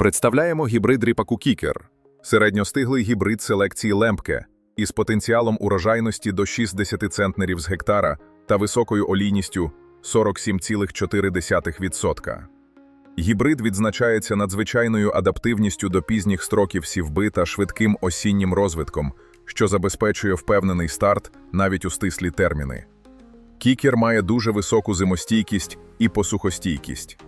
Представляємо гібрид ріпаку Кікер, середньостиглий гібрид селекції Лемпке із потенціалом урожайності до 60 центнерів з гектара та високою олійністю 47,4%. Гібрид відзначається надзвичайною адаптивністю до пізніх строків сівби та швидким осіннім розвитком, що забезпечує впевнений старт навіть у стислі терміни. Кікер має дуже високу зимостійкість і посухостійкість.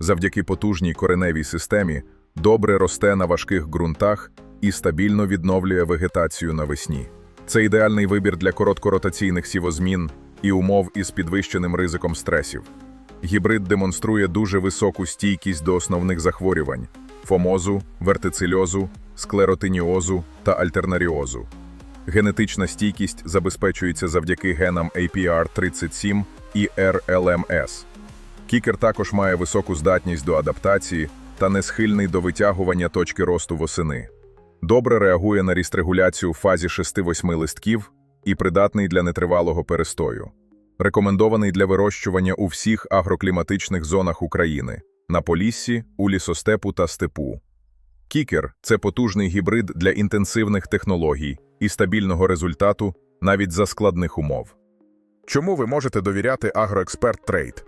Завдяки потужній кореневій системі добре росте на важких ґрунтах і стабільно відновлює вегетацію навесні. Це ідеальний вибір для короткоротаційних сівозмін і умов із підвищеним ризиком стресів. Гібрид демонструє дуже високу стійкість до основних захворювань фомозу, вертицильозу, склеротиніозу та альтернаріозу. Генетична стійкість забезпечується завдяки генам APR37 і RLMS. Кікер також має високу здатність до адаптації та не схильний до витягування точки росту восени. Добре реагує на ріст-регуляцію в фазі 6-8 листків і придатний для нетривалого перестою. Рекомендований для вирощування у всіх агрокліматичних зонах України на Поліссі, у лісостепу та степу. Кікер це потужний гібрид для інтенсивних технологій і стабільного результату навіть за складних умов. Чому ви можете довіряти Агроексперт Трейд?